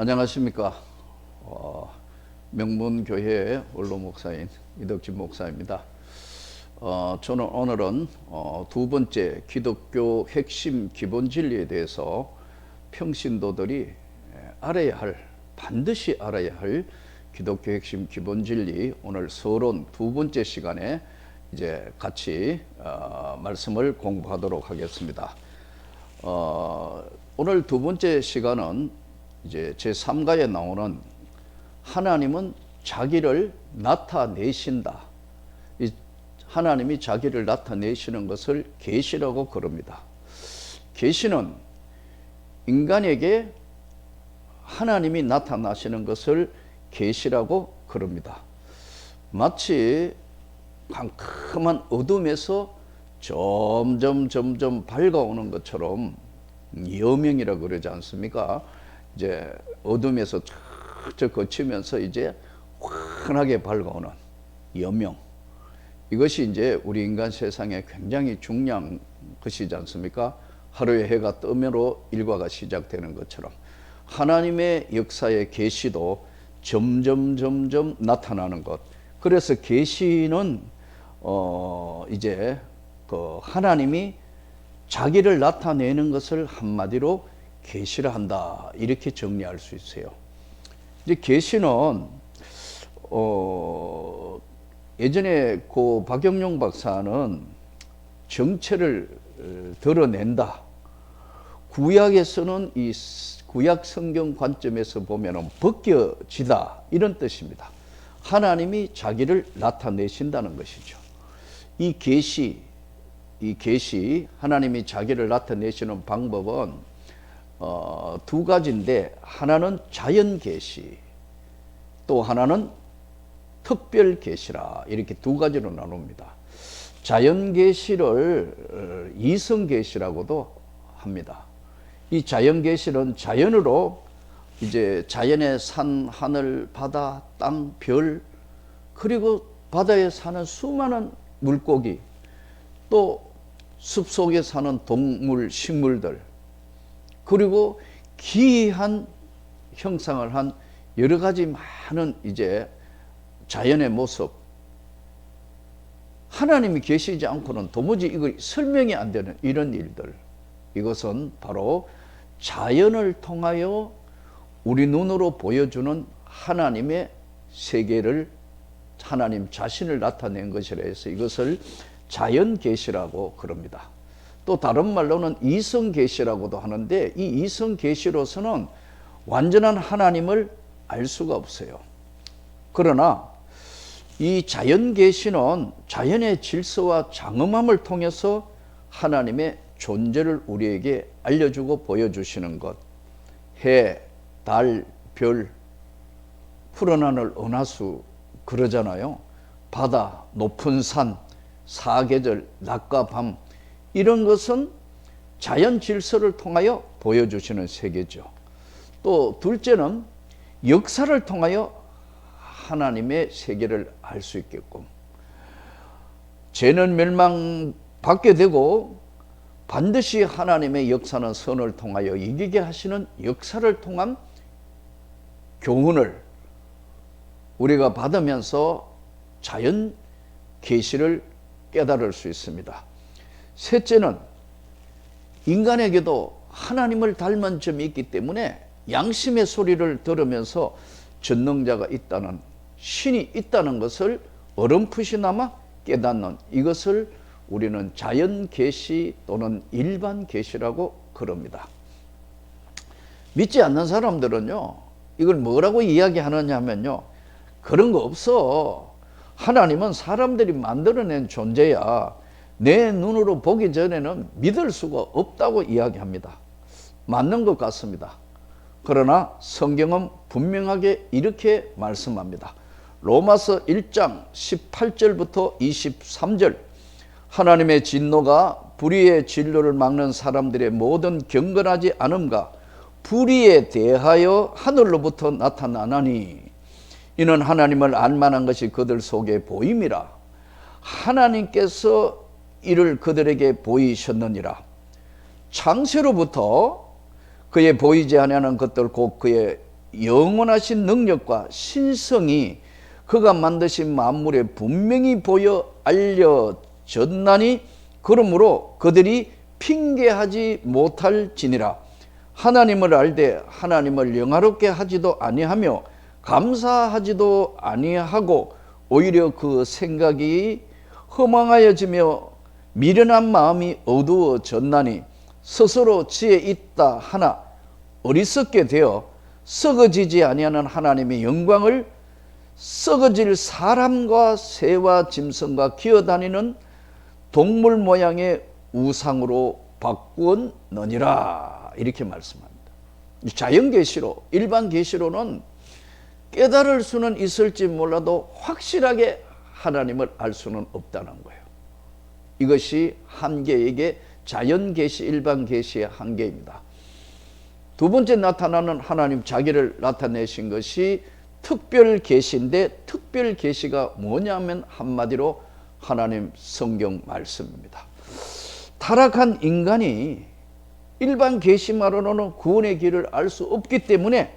안녕하십니까. 어, 명문교회 원로 목사인 이덕진 목사입니다. 어, 저는 오늘은 어, 두 번째 기독교 핵심 기본 진리에 대해서 평신도들이 알아야 할, 반드시 알아야 할 기독교 핵심 기본 진리 오늘 서론 두 번째 시간에 이제 같이 어, 말씀을 공부하도록 하겠습니다. 어, 오늘 두 번째 시간은 이제 제 3가에 나오는 하나님은 자기를 나타내신다. 이 하나님이 자기를 나타내시는 것을 계시라고 그럽니다. 계시는 인간에게 하나님이 나타나시는 것을 계시라고 그럽니다. 마치 캄캄한 어둠에서 점점 점점 밝아오는 것처럼 여명이라고 그러지 않습니까? 이제 어둠에서 저 거치면서 이제 환하게 밝아오는 여명. 이것이 이제 우리 인간 세상에 굉장히 중요한 것이지 않습니까? 하루에 해가 뜨므로 일과가 시작되는 것처럼 하나님의 역사의 계시도 점점 점점 나타나는 것. 그래서 계시는 어 이제 그 하나님이 자기를 나타내는 것을 한마디로 계시를 한다 이렇게 정리할 수 있어요. 이제 계시는 어 예전에 그 박영용 박사는 정체를 어, 드러낸다. 구약에서는 이 구약 성경 관점에서 보면은 벗겨지다 이런 뜻입니다. 하나님이 자기를 나타내신다는 것이죠. 이 계시 이 계시 하나님이 자기를 나타내시는 방법은 어, 두 가지인데 하나는 자연 계시 또 하나는 특별 계시라 이렇게 두 가지로 나눕니다. 자연 계시를 어, 이성 계시라고도 합니다. 이 자연 계시는 자연으로 이제 자연의 산, 하늘, 바다, 땅, 별 그리고 바다에 사는 수많은 물고기 또 숲속에 사는 동물, 식물들 그리고 기이한 형상을 한 여러 가지 많은 이제 자연의 모습 하나님이 계시지 않고는 도무지 이거 설명이 안 되는 이런 일들 이것은 바로 자연을 통하여 우리 눈으로 보여주는 하나님의 세계를 하나님 자신을 나타낸 것이라 해서 이것을 자연 계시라고 그럽니다. 또 다른 말로는 이성 계시라고도 하는데 이 이성 계시로서는 완전한 하나님을 알 수가 없어요. 그러나 이 자연 계시는 자연의 질서와 장엄함을 통해서 하나님의 존재를 우리에게 알려주고 보여주시는 것. 해, 달, 별, 푸른 하늘, 은하수 그러잖아요. 바다, 높은 산, 사계절, 낮과 밤 이런 것은 자연 질서를 통하여 보여주시는 세계죠. 또 둘째는 역사를 통하여 하나님의 세계를 알 수 있게끔 죄는 멸망받게 되고 반드시 하나님의 역사는 선을 통하여 이기게 하시는 역사를 통한 교훈을 우리가 받으면서 자연 계시를 깨달을 수 있습니다. 셋째는 인간에게도 하나님을 닮은 점이 있기 때문에 양심의 소리를 들으면서 전능자가 있다는 신이 있다는 것을 어렴풋이나마 깨닫는 이것을 우리는 자연 계시 또는 일반 계시라고 그럽니다. 믿지 않는 사람들은요, 이걸 뭐라고 이야기하느냐 하면요, 그런 거 없어. 하나님은 사람들이 만들어낸 존재야. 내 눈으로 보기 전에는 믿을 수가 없다고 이야기합니다. 맞는 것 같습니다. 그러나 성경은 분명하게 이렇게 말씀합니다. 로마서 1장 18절부터 23절 하나님의 진노가 불의의 진로를 막는 사람들의 모든 경건하지 않음과 불의에 대하여 하늘로부터 나타나나니 이는 하나님을 알만한 것이 그들 속에 보임이라 하나님께서 이를 그들에게 보이셨느니라. 창세로부터 그의 보이지 아니하는 것들 곧 그의 영원하신 능력과 신성이 그가 만드신 만물에 분명히 보여 알려졌나니 그러므로 그들이 핑계하지 못할지니라. 하나님을 알되 하나님을 영화롭게 하지도 아니하며 감사하지도 아니하고 오히려 그 생각이 허망하여지며 미련한 마음이 어두워졌나니 스스로 지혜 있다 하나 어리석게 되어 썩어지지 아니하는 하나님의 영광을 썩어질 사람과 새와 짐승과 기어다니는 동물 모양의 우상으로 바꾸었느니라 이렇게 말씀합니다. 자연 계시로 일반 계시로는 깨달을 수는 있을지 몰라도 확실하게 하나님을 알 수는 없다는 거예요. 이것이 한계에게 자연 계시 일반 계시의 한계입니다. 두 번째 나타나는 하나님 자기를 나타내신 것이 특별 계시인데 특별 계시가 뭐냐면 한마디로 하나님 성경 말씀입니다. 타락한 인간이 일반 계시만으로는 구원의 길을 알 수 없기 때문에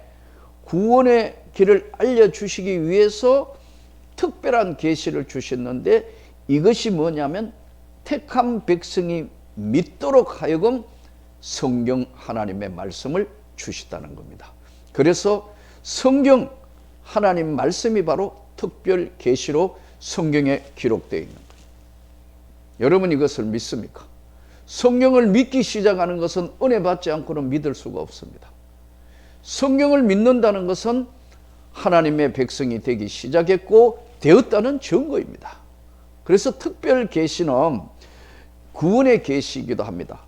구원의 길을 알려 주시기 위해서 특별한 계시를 주셨는데 이것이 뭐냐면 택한 백성이 믿도록 하여금 성경 하나님의 말씀을 주시다는 겁니다. 그래서 성경 하나님 말씀이 바로 특별 계시로 성경에 기록되어 있는. 여러분 이것을 믿습니까? 성경을 믿기 시작하는 것은 은혜 받지 않고는 믿을 수가 없습니다. 성경을 믿는다는 것은 하나님의 백성이 되기 시작했고 되었다는 증거입니다. 그래서 특별 계시는 구원의 계시이기도 합니다.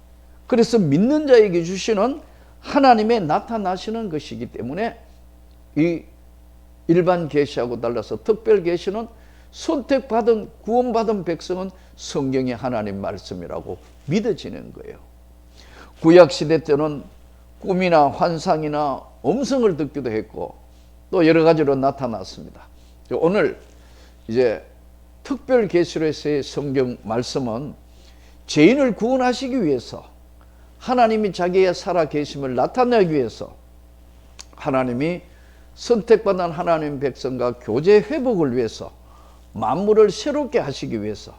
그래서 믿는 자에게 주시는 하나님의 나타나시는 것이기 때문에 이 일반 계시하고 달라서 특별 계시는 선택받은 구원받은 백성은 성경의 하나님 말씀이라고 믿어지는 거예요. 구약 시대 때는 꿈이나 환상이나 음성을 듣기도 했고 또 여러 가지로 나타났습니다. 오늘 이제 특별 계시로서의 성경 말씀은 죄인을 구원하시기 위해서 하나님이 자기의 살아 계심을 나타내기 위해서 하나님이 선택받은 하나님 백성과 교제 회복을 위해서 만물을 새롭게 하시기 위해서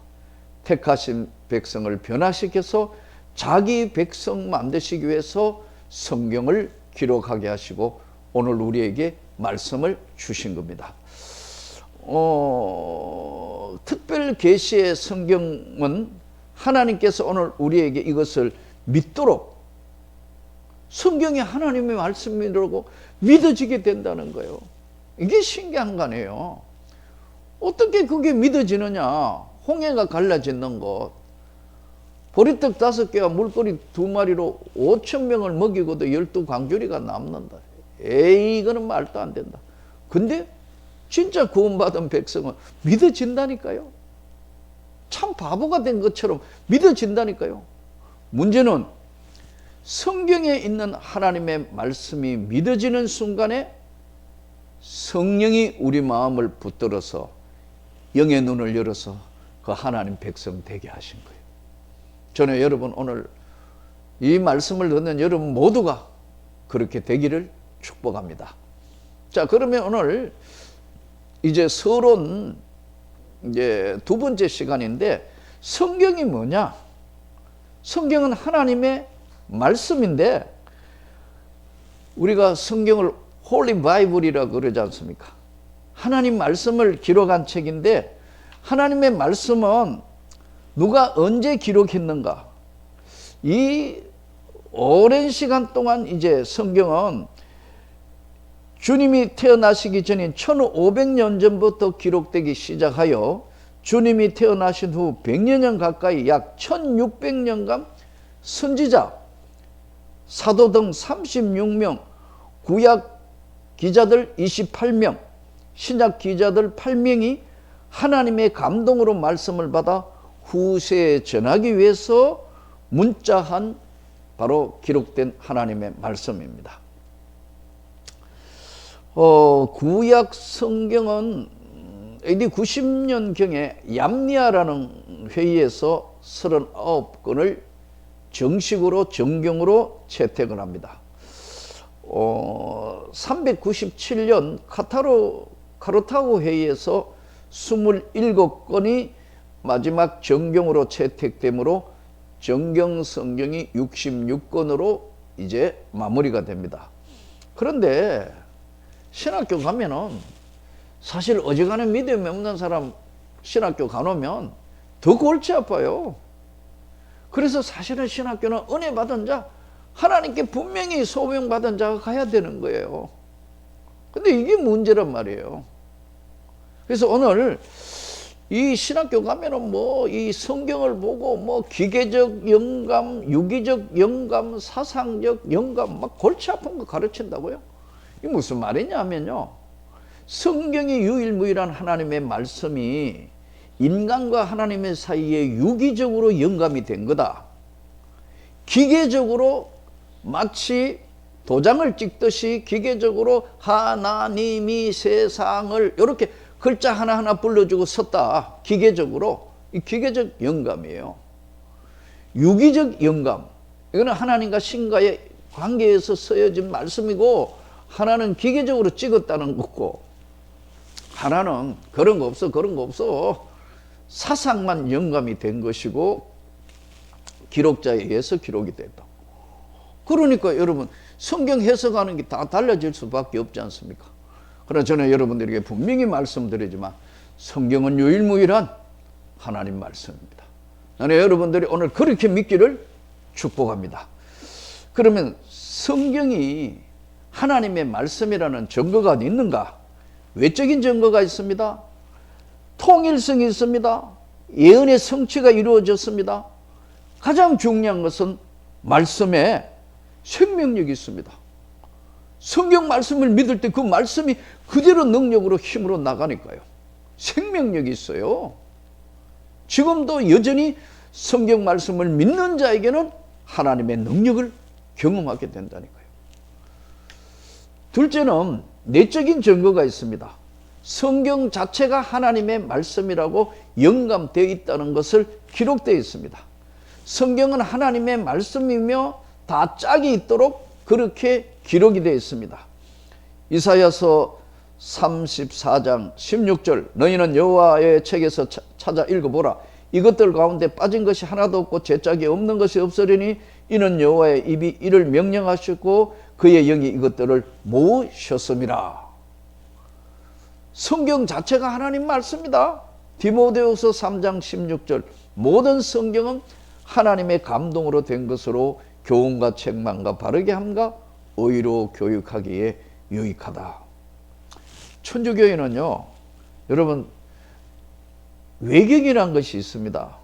택하신 백성을 변화시켜서 자기 백성 만드시기 위해서 성경을 기록하게 하시고 오늘 우리에게 말씀을 주신 겁니다. 어, 특별 계시의 성경은 하나님께서 오늘 우리에게 이것을 믿도록 성경이 하나님의 말씀이라고 믿어지게 된다는 거예요. 이게 신기한 거네요. 어떻게 그게 믿어지느냐? 홍해가 갈라지는 것. 보리떡 다섯 개와 물고기 두 마리로 오천 명을 먹이고도 열두 광주리가 남는다. 에이, 이거는 말도 안 된다. 근데 진짜 구원받은 백성은 믿어진다니까요. 참 바보가 된 것처럼 믿어진다니까요. 문제는 성경에 있는 하나님의 말씀이 믿어지는 순간에 성령이 우리 마음을 붙들어서 영의 눈을 열어서 그 하나님 백성 되게 하신 거예요. 저는 여러분 오늘 이 말씀을 듣는 여러분 모두가 그렇게 되기를 축복합니다. 자, 그러면 오늘 이제 서론 이제 두 번째 시간인데 성경이 뭐냐? 성경은 하나님의 말씀인데 우리가 성경을 홀리 바이블이라고 그러지 않습니까? 하나님 말씀을 기록한 책인데 하나님의 말씀은 누가 언제 기록했는가? 이 오랜 시간 동안 이제 성경은 주님이 태어나시기 전인 1500년 전부터 기록되기 시작하여 주님이 태어나신 후 100년 가까이 약 1600년간 선지자, 사도 등 36명, 구약 기자들 28명, 신약 기자들 8명이 하나님의 감동으로 말씀을 받아 후세에 전하기 위해서 문자한 바로 기록된 하나님의 말씀입니다. 어, 구약 성경은 AD 90년경에 얌니아라는 회의에서 39권을 정식으로 정경으로 채택을 합니다. 어, 397년 카타로 카르타고 회의에서 27건이 마지막 정경으로 채택되므로 정경 성경이 66권으로 이제 마무리가 됩니다. 그런데 신학교 가면은 사실 어지간한 믿음이 없는 사람 신학교 가놓으면 더 골치 아파요. 그래서 사실은 신학교는 은혜 받은 자, 하나님께 분명히 소명받은 자가 가야 되는 거예요. 근데 이게 문제란 말이에요. 그래서 오늘 이 신학교 가면은 뭐 이 성경을 보고 뭐 기계적 영감, 유기적 영감, 사상적 영감 막 골치 아픈 거 가르친다고요? 이게 무슨 말이냐면요. 성경이 유일무이한 하나님의 말씀이 인간과 하나님의 사이에 유기적으로 영감이 된 거다. 기계적으로 마치 도장을 찍듯이 기계적으로 하나님이 세상을 이렇게 글자 하나하나 불러주고 썼다. 기계적으로. 이 기계적 영감이에요. 유기적 영감. 이거는 하나님과 신과의 관계에서 쓰여진 말씀이고 하나는 기계적으로 찍었다는 거고 하나는 그런 거 없어 그런 거 없어 사상만 영감이 된 것이고 기록자에 의해서 기록이 됐다. 그러니까 여러분 성경 해석하는 게 다 달라질 수밖에 없지 않습니까? 그러나 저는 여러분들에게 분명히 말씀드리지만 성경은 유일무이한 하나님 말씀입니다. 나는 여러분들이 오늘 그렇게 믿기를 축복합니다. 그러면 성경이 하나님의 말씀이라는 증거가 있는가? 외적인 증거가 있습니다. 통일성이 있습니다. 예언의 성취가 이루어졌습니다. 가장 중요한 것은 말씀에 생명력이 있습니다. 성경 말씀을 믿을 때 그 말씀이 그대로 능력으로 힘으로 나가니까요. 생명력이 있어요. 지금도 여전히 성경 말씀을 믿는 자에게는 하나님의 능력을 경험하게 된다니까요. 둘째는 내적인 증거가 있습니다. 성경 자체가 하나님의 말씀이라고 영감되어 있다는 것을 기록되어 있습니다. 성경은 하나님의 말씀이며 다 짝이 있도록 그렇게 기록이 되어 있습니다. 이사야서 34장 16절 너희는 여호와의 책에서 찾아 읽어보라 이것들 가운데 빠진 것이 하나도 없고 제짝이 없는 것이 없으리니 이는 여호와의 입이 이를 명령하셨고 그의 영이 이것들을 모으셨음이라 성경 자체가 하나님 말씀이다 디모데후서 3장 16절 모든 성경은 하나님의 감동으로 된 것으로 교훈과 책망과 바르게 함과 의로 교육하기에 유익하다. 천주교회는요, 여러분, 외경이란 것이 있습니다.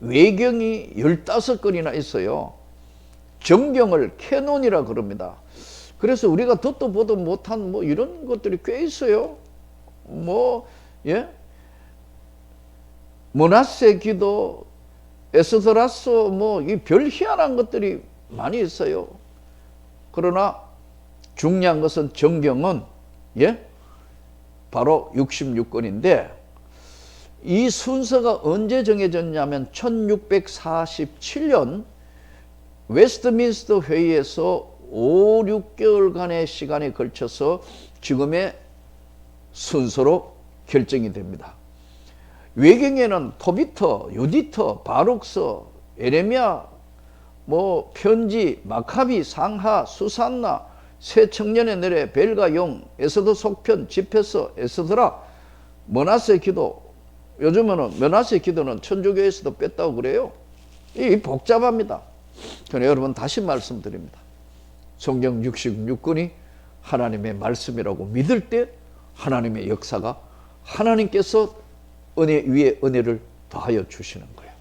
외경이 15건이나 있어요. 정경을 캐논이라 그럽니다. 그래서 우리가 듣도 보도 못한 뭐 이런 것들이 꽤 있어요. 뭐, 예? 모나세 기도, 에스드라스, 뭐, 이 별 희한한 것들이 많이 있어요. 그러나 중요한 것은 정경은 예? 바로 66권인데 이 순서가 언제 정해졌냐면 1647년 웨스트민스터 회의에서 5, 6개월간의 시간에 걸쳐서 지금의 순서로 결정이 됩니다. 외경에는 토비터, 유디터, 바룩서, 에레미야, 뭐 편지, 마카비, 상하, 수산나, 새 청년의 내래, 벨과 용, 에서도 속편, 집회서, 에서드라, 머나세 기도. 요즘은 머나세 기도는 천주교에서도 뺐다고 그래요. 이 복잡합니다. 저는 여러분 다시 말씀드립니다. 성경 66권이 하나님의 말씀이라고 믿을 때 하나님의 역사가 하나님께서 은혜 위에 은혜를 더하여 주시는 거예요.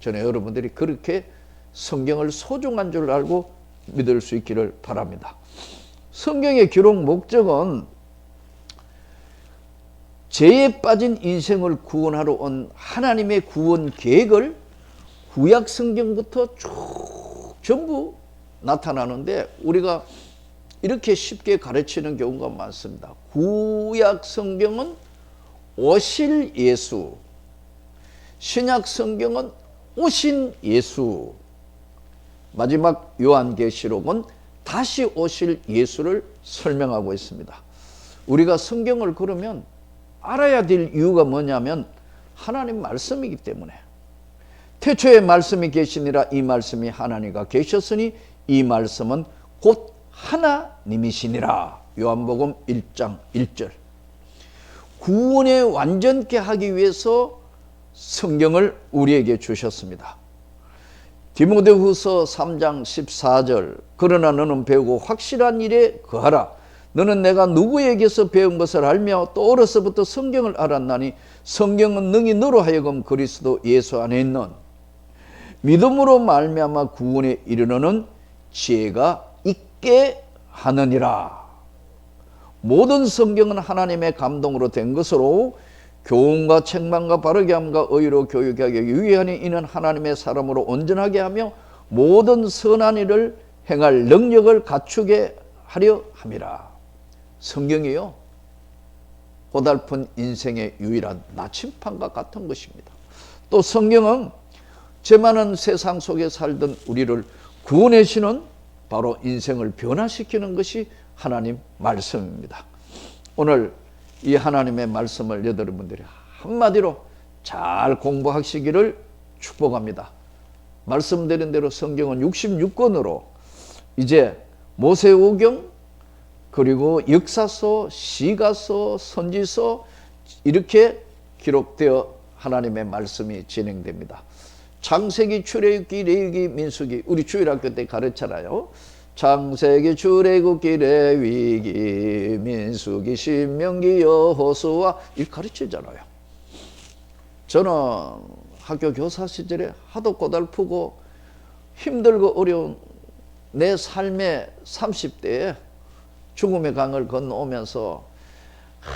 저는 여러분들이 그렇게 성경을 소중한 줄 알고 믿을 수 있기를 바랍니다. 성경의 기록 목적은 죄에 빠진 인생을 구원하러 온 하나님의 구원 계획을 구약 성경부터 쭉 전부 나타나는데 우리가 이렇게 쉽게 가르치는 경우가 많습니다. 구약 성경은 오실 예수, 신약 성경은 오신 예수, 마지막 요한계시록은 다시 오실 예수를 설명하고 있습니다. 우리가 성경을 그러면 알아야 될 이유가 뭐냐면 하나님 말씀이기 때문에 태초에 말씀이 계시니라 이 말씀이 하나님과 계셨으니 이 말씀은 곧 하나님이시니라. 요한복음 1장 1절. 구원에 완전케 하기 위해서 성경을 우리에게 주셨습니다. 디모데후서 3장 14절. 그러나 너는 배우고 확실한 일에 거하라. 너는 내가 누구에게서 배운 것을 알며 또 어려서부터 성경을 알았나니 성경은 능히 너로 하여금 그리스도 예수 안에 있는 믿음으로 말미암아 구원에 이르는 지혜가 있게 하느니라 모든 성경은 하나님의 감동으로 된 것으로 교훈과 책망과 바르게 함과 의로 교육하게 유의하니 이는 하나님의 사람으로 온전하게 하며 모든 선한 일을 행할 능력을 갖추게 하려 함이라. 성경이요. 고달픈 인생의 유일한 나침판과 같은 것입니다. 또 성경은 죄 많은 세상 속에 살던 우리를 구원해시는 바로 인생을 변화시키는 것이 하나님 말씀입니다. 오늘 이 하나님의 말씀을 여러분들이 한마디로 잘 공부하시기를 축복합니다. 말씀드린 대로 성경은 66권으로 이제 모세오경 그리고 역사서, 시가서, 선지서 이렇게 기록되어 하나님의 말씀이 진행됩니다. 창세기, 출애굽기, 레위기, 민수기 우리 주일학교 때 가르쳤잖아요. 창세기, 출애굽기, 레위기, 민수기, 신명기, 여호수아 이 가르치잖아요. 저는 학교 교사 시절에 하도 고달프고 힘들고 어려운 내 삶의 30대에 죽음의 강을 건너오면서 하,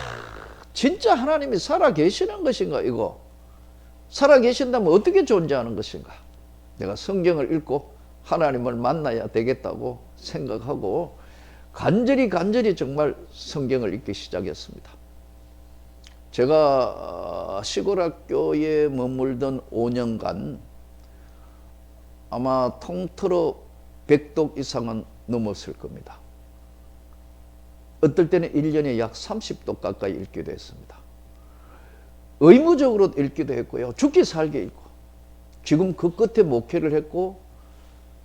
진짜 하나님이 살아 계시는 것인가 이거 살아 계신다면 어떻게 존재하는 것인가 내가 성경을 읽고 하나님을 만나야 되겠다고 생각하고 간절히 간절히 정말 성경을 읽기 시작했습니다. 제가 시골 학교에 머물던 5년간 아마 통틀어 100독 이상은 넘었을 겁니다. 어떨 때는 1년에 약 30독 가까이 읽기도 했습니다. 의무적으로 읽기도 했고요. 죽기 살기 읽고. 지금 그 끝에 목회를 했고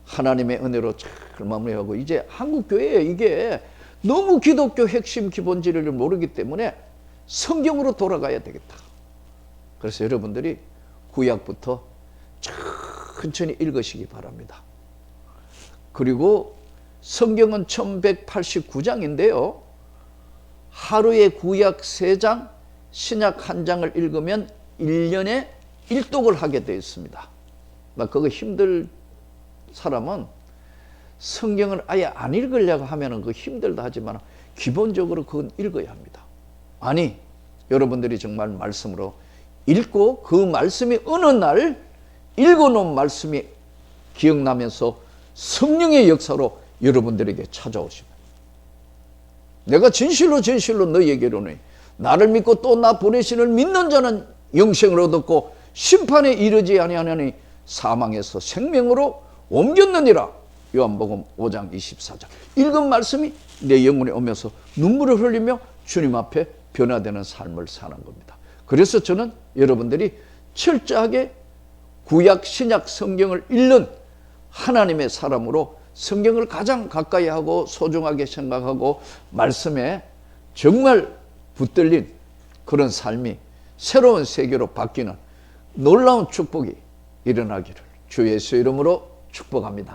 하나님의 은혜로 잘 마무리하고 이제 한국 교회에 이게 너무 기독교 핵심 기본 진리를 모르기 때문에 성경으로 돌아가야 되겠다. 그래서 여러분들이 구약부터 천천히 읽으시기 바랍니다. 그리고 성경은 1189장인데요. 하루에 구약 3장, 신약 1장을 읽으면 1년에 1독을 하게 되어 있습니다. 나 그거 힘들 사람은 성경을 아예 안 읽으려고 하면은 그 힘들다 하지만 기본적으로 그건 읽어야 합니다. 아니, 여러분들이 정말 말씀으로 읽고 그 말씀이 어느 날 읽어놓은 말씀이 기억나면서 성령의 역사로 여러분들에게 찾아오시면 내가 진실로 진실로 너희에게로는 나를 믿고 또 나 보내신을 믿는 자는 영생을 얻었고 심판에 이르지 아니하니 사망에서 생명으로 옮겼느니라 요한복음 5장 24장 읽은 말씀이 내 영혼에 오면서 눈물을 흘리며 주님 앞에 변화되는 삶을 사는 겁니다. 그래서 저는 여러분들이 철저하게 구약 신약 성경을 읽는 하나님의 사람으로 성경을 가장 가까이 하고 소중하게 생각하고 말씀에 정말 붙들린 그런 삶이 새로운 세계로 바뀌는 놀라운 축복이 일어나기를 주 예수 이름으로 축복합니다.